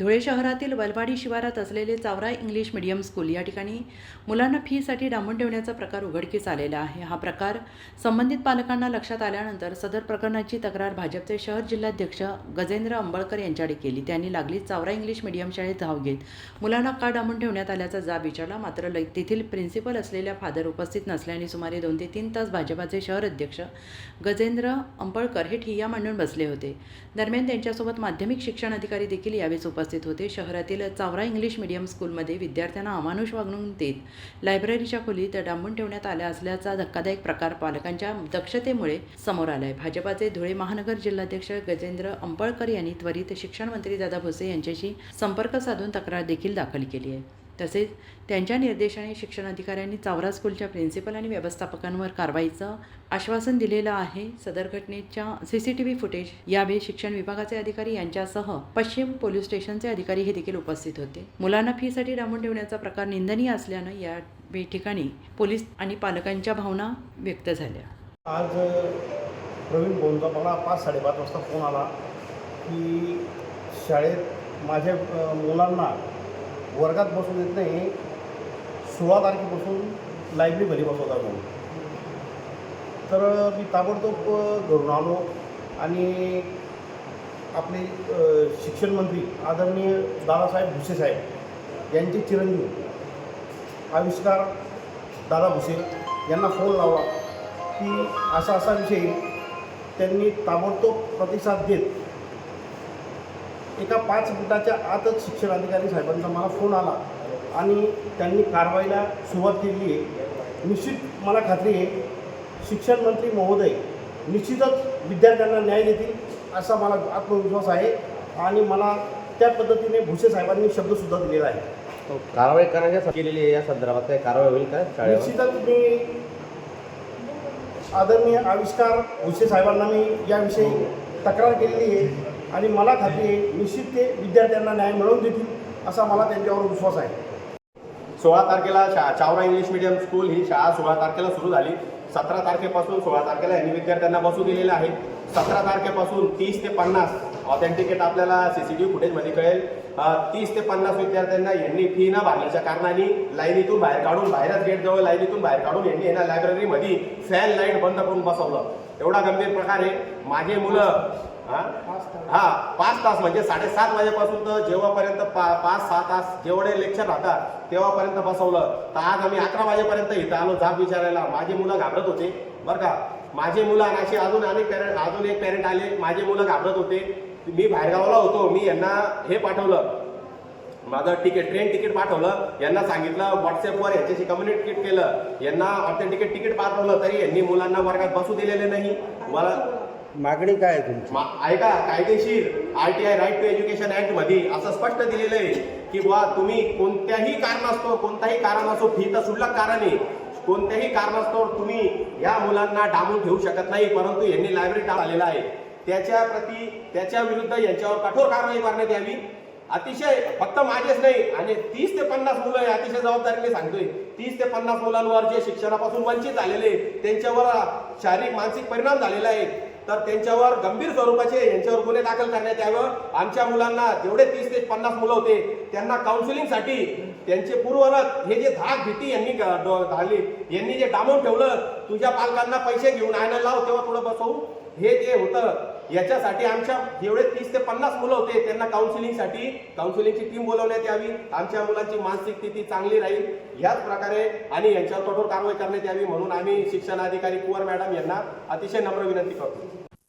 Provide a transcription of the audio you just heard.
धुळे शहरातील वलवाडी शिवारात असलेले चावरा इंग्लिश मिडियम स्कूल या ठिकाणी मुलांना फीसाठी डांबून ठेवण्याचा प्रकार उघडकीस आलेला आहे. हा प्रकार संबंधित पालकांना लक्षात आल्यानंतर सदर प्रकरणाची तक्रार भाजपचे शहर जिल्हाध्यक्ष गजेंद्र अंबळकर यांच्याकडे केली. त्यांनी लागलीच चावरा इंग्लिश मिडियम शाळेत धाव घेत मुलांना का डांबून ठेवण्यात आल्याचा जाब विचारला. मात्र तेथील प्रिन्सिपल असलेल्या फादर उपस्थित नसल्याने सुमारे दोन ते तीन तास भाजपाचे शहर अध्यक्ष गजेंद्र अंबळकर हे ठिय्या मांडून बसले होते. दरम्यान त्यांच्यासोबत माध्यमिक शिक्षण अधिकारी देखील यावेळेस उपस्थित होते. शहरातील चावरा इंग्लिश मीडियम स्कूलमध्ये विद्यार्थ्यांना अमानुष वागणूक देत लायब्ररीच्या खोलीत डांबून ठेवण्यात आल्या असल्याचा धक्कादायक प्रकार पालकांच्या दक्षतेमुळे समोर आलाय. भाजपाचे धुळे महानगर जिल्हाध्यक्ष गजेंद्र अंबळकर यांनी त्वरित शिक्षण मंत्री दादा भुसे यांच्याशी संपर्क साधून तक्रार देखील दाखल केली आहे. तसेच त्यांच्या निर्देशाने शिक्षण अधिकाऱ्यांनी चावरा स्कूलच्या प्रिन्सिपल आणि व्यवस्थापकांवर कारवाईचं आश्वासन दिलेलं आहे. सदर घटनेच्या C C T V footage यावेळी शिक्षण विभागाचे अधिकारी यांच्यासह पश्चिम पोलीस स्टेशनचे अधिकारी हे देखील उपस्थित होते. मुलांना फीसाठी डांबून ठेवण्याचा प्रकार निंदनीय असल्यानं या वे- ठिकाणी पोलीस आणि पालकांच्या भावना व्यक्त झाल्या. आज प्रवीण बोलता मला पाच साडेपाच वाजता फोन आला की शाळेत माझ्या मुलांना वर्गात बसून देत नाही. सोळा तारखेपासून लायब्ररी भरी बसवतात म्हणून. तर मी ताबडतोब घरून आलो आणि आपले शिक्षण मंत्री आदरणीय दादासाहेब भुसे साहेब यांचे चिरंजीव आविष्कार दादा भुसे यांना फोन लावला की असा असा विषय त्यांनी ताबडतोब प्रतिसाद देत एका पाच मिनिटाच्या आतच शिक्षण अधिकारी साहेबांचा मला फोन आला आणि त्यांनी कारवाईला सुरुवात केली आहे. निश्चित मला खात्री आहे शिक्षण मंत्री महोदय निश्चितच विद्यार्थ्यांना न्याय देतील असा मला आत्मविश्वास आहे आणि मला त्या पद्धतीने भुसे साहेबांनी शब्दसुद्धा दिलेला आहे. कारवाई करण्याच्या केलेली आहे या संदर्भात काही कारवाई होईल का? शाळेवर? निश्चितच मी आदरणीय आविष्कार भुसे साहेबांना मी याविषयी तक्रार केलेली आहे. आणि मला खात्री आहे निश्चित ते विद्यार्थ्यांना न्याय मिळवून देतील असा मला त्यांच्यावर विश्वास आहे. सोळा तारखेला शा चावरा इंग्लिश मिडियम स्कूल ही शाळा सोळा तारखेला सुरू झाली. सतरा तारखेपासून सोळा तारखेला यांनी विद्यार्थ्यांना बसू दिलेलं आहे. सतरा तारखेपासून तीस ते पन्नास ऑथेंटिकेट आपल्याला सी सी टी व्ही फुटेजमध्ये कळेल तीस ते पन्नास विद्यार्थ्यांना यांनी फी न भरण्याच्या कारणाने लाईनीतून बाहेर काढून बाहेरच गेटजवळ लाईनीतून बाहेर काढून यांनी यांना लायब्ररीमध्ये फॅन लाइट बंद करून बसवलं. एवढा गंभीर प्रकार आहे. माझे मुलं हा? हा पाच तास म्हणजे साडेसात वाजेपासून तर जेव्हापर्यंत पा पाच सहा तास जेवढे लेक्चर राहतात तेव्हापर्यंत बसवलं. तर आज आम्ही अकरा वाजेपर्यंत इथं आलो जाब विचारायला. माझी मुलं घाबरत होते बरं का? माझे मुलं आणि असे अजून अनेक पॅरेंट अजून एक पॅरेंट आले. माझे मुलं घाबरत होते. मी बाहेरगावाला होतो. मी यांना हे पाठवलं. माझं तिकीट ट्रेन तिकीट पाठवलं. यांना सांगितलं व्हॉट्सअपवर यांच्याशी कम्युनिकेट केलं. यांना ऑथेंटिकेट तिकीट पाठवलं. तरी यांनी मुलांना वर्गात बसू दिलेले नाही. मला मागणी काय आहे तुमची? मा- ऐका कायदेशीर R T I right to education ऍक्टमध्ये असं स्पष्ट दिलेलं आहे की बुवा तुम्ही कोणत्याही कारणास्तव कोणताही कारण असो फी तर शुल्लक कारण आहे कोणत्याही कारणास्तव तुम्ही या मुलांना डांबून ठेवू शकत नाही परंतु यांनी लायब्ररी टाळ आलेला आहे. त्याच्या प्रती त्याच्या विरुद्ध यांच्यावर कठोर कारवाई करण्यात यावी. अतिशय फक्त माझेच नाही आणि तीस ते पन्नास मुलं अतिशय जबाबदारीने सांगतोय. तीस ते पन्नास मुलांवर जे शिक्षणापासून वंचित झालेले त्यांच्यावर शारीरिक मानसिक परिणाम झालेला आहे. तर त्यांच्यावर गंभीर स्वरूपाचे यांच्यावर गुन्हे दाखल करण्यात यावं. आमच्या मुलांना जेवढे तीस ते पन्नास मुलं होते त्यांना काउन्सिलिंगसाठी त्यांचे पूर्वरत हे जे धाक भीती यांनी झाली यांनी जे डांबून ठेवलं तुझ्या पालकांना पैसे घेऊन आणायला लाव तेव्हा थोडं बसवू. हे जे होतं याच्यासाठी आमच्या जेवढे तीस ते पन्नास मुलं होते त्यांना काउन्सिलिंगसाठी काउन्सिलिंगची टीम बोलवण्यात यावी. आमच्या मुलांची मानसिक स्थिती चांगली राहील. याच प्रकारे आणि यांच्यावर कठोर कारवाई करण्यात यावी म्हणून आम्ही शिक्षण अधिकारी कुवर मॅडम यांना अतिशय नम्र विनंती करतो.